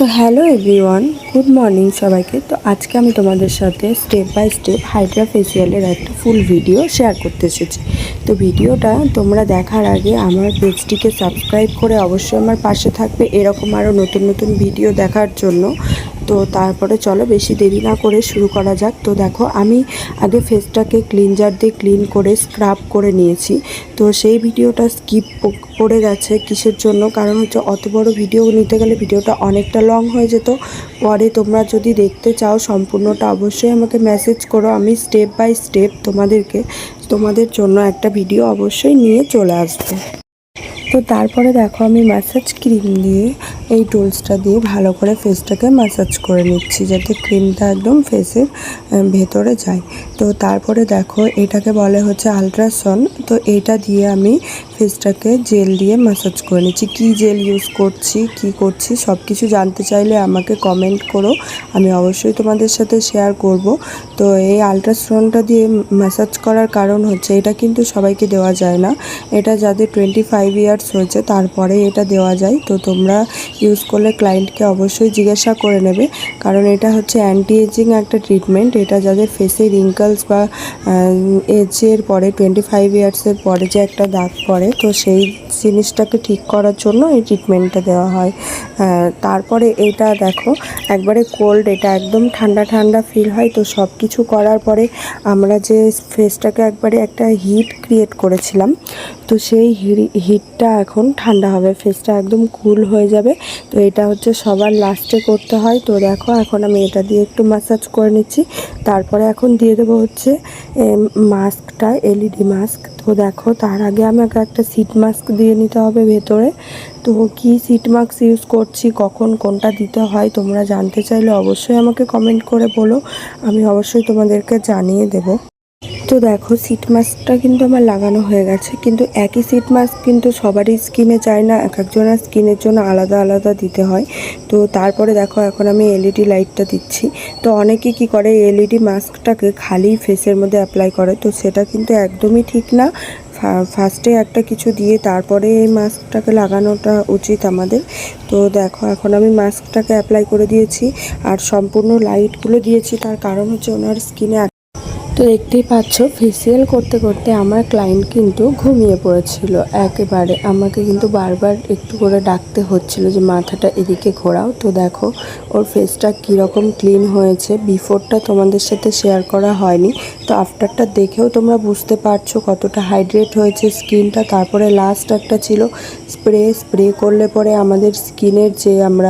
তো hello everyone, good morning সবাইকে। তো আজকে আমি তোমাদের সাথে স্টেপ বাই স্টেপ হাইড্রা ফেসিয়ালের একটা ফুল ভিডিও শেয়ার করতে এসেছি। তো ভিডিওটা তোমরা দেখার আগে আমার পেজটিকে সাবস্ক্রাইব করে অবশ্যই আমার পাশে থাকবে। এরকম আরও নতুন নতুন ভিডিও দেখার জন্য তো তারপরে চলো বেশি দেরি না করে শুরু করা যাক। তো দেখো, আমি আগে ফেসটাকে ক্লিনজার দিয়ে ক্লিন করে স্ক্রাব করে নিয়েছি। তো সেই ভিডিওটা স্কিপ পড়ে গেছে কিসের জন্য? কারণ হচ্ছে অত বড় ভিডিও নিতে গেলে ভিডিওটা অনেকটা লং হয়ে যেত। পরে তোমরা যদি দেখতে চাও সম্পূর্ণটা, অবশ্যই আমাকে মেসেজ করো। আমি স্টেপ বাই স্টেপ তোমাদেরকে, তোমাদের জন্য একটা ভিডিও অবশ্যই নিয়ে চলে আসব। তো তারপরে দেখো, আমি ম্যাসাজ ক্রিম দিয়ে এই টুলসটা দিয়ে ভালো করে ফেসটাকে ম্যাসাজ করে নিচ্ছি, যাতে ক্রিমটা একদম ফেসের ভেতরে যায়। তো তারপরে দেখো, এটাকে বলে হচ্ছে আলট্রাসন তো এটা দিয়ে আমি ফেসটাকে জেল দিয়ে ম্যাসাজ করে নিচ্ছি। কী জেল ইউজ করছি, কি করছি সব কিছু জানতে চাইলে আমাকে কমেন্ট করো। আমি অবশ্যই তোমাদের সাথে শেয়ার করব। তো এই আলট্রাসনটা দিয়ে ম্যাসাজ করার কারণ হচ্ছে, এটা কিন্তু সবাইকে দেওয়া যায় না। এটা যাদের টোয়েন্টি ফাইভ ইয়ার্স হয়েছে, তারপরে এটা দেওয়া যায়। তো তোমরা ইউজ করলে ক্লায়েন্টকে অবশ্যই জিজ্ঞাসা করে নেবে। কারণ এটা হচ্ছে অ্যান্টি এজিং একটা ট্রিটমেন্ট এটা যাদের ফেসে রিঙ্কলস বা এজের পরে টোয়েন্টি ফাইভ ইয়ার্সের পরে যে একটা দাগ পড়ে, তো সেই জিনিসটাকে ঠিক করার জন্য এই ট্রিটমেন্টটা দেওয়া হয়। তারপরে এটা দেখো, একবারে কোল্ড এটা একদম ঠান্ডা ঠান্ডা ফিল হয়, তো সব কিছু করার পরে আমরা যে ফেসটাকে একবারে একটা হিট ক্রিয়েট করেছিলাম, তো সেই হিটটা এখন ঠান্ডা হবে ফেসটা একদম কুল হয়ে যাবে। তো এটা হচ্ছে সবার লাস্টে করতে হয়। তো দেখো, এখন আমি এটা দিয়ে একটু ম্যাসাজ করে নিচ্ছি। তারপরে এখন দিয়ে দেবো হচ্ছে মাস্কটা এলইডি মাস্ক তো দেখো, তার আগে আমাকে একটা সিট মাস্ক দিয়ে নিতে হবে ভেতরে। তো কি সিট মাস্ক ইউজ করছি, কখন কোনটা দিতে হয়, তোমরা জানতে চাইলে অবশ্যই আমাকে কমেন্ট করে বলো। আমি অবশ্যই তোমাদেরকে জানিয়ে দেবো। তো দেখো সিট মাস্কটা কিন্তু আমার লাগানো হয়ে গেছে। কিন্তু একই সিট মাস্ক কিন্তু সবারই স্কিনে চায় না, এক একজনের স্কিনের জন্য আলাদা আলাদা দিতে হয়। তো তারপরে দেখো, এখন আমি এলইডি লাইটটা দিচ্ছি। তো অনেকে কি করে এলইডি মাস্কটাকে খালি ফেসের মধ্যে অ্যাপ্লাই করে। তো সেটা কিন্তু একদমই ঠিক না। ফার্স্টে একটা কিছু দিয়ে তারপরে এই মাস্কটাকে লাগানোটা উচিত আমাদের। তো দেখো, এখন আমি মাস্কটাকে অ্যাপ্লাই করে দিয়েছি। আর সম্পূর্ণ লাইটগুলো দিয়েছি, তার কারণ হচ্ছে ওনার স্কিনে তো দেখতেই পাচ্ছ ফেসিয়াল করতে করতে আমার ক্লায়েন্ট কিন্তু ঘুমিয়ে পড়েছিল। একেবারে আমাকে কিন্তু বারবার একটু করে ডাকতে হচ্ছিল যে, মাথাটা এদিকে ঘোরাও। তো দেখো, ওর ফেসটা কীরকম ক্লিন হয়েছে। বিফোরটা তোমাদের সাথে শেয়ার করা হয়নি। তো আফটারটা দেখেও তোমরা বুঝতে পারছ কতটা হাইড্রেট হয়েছে স্কিনটা তারপরে লাস্ট একটা ছিল স্প্রে স্প্রে করলে পরে আমাদের স্কিনের যে আমরা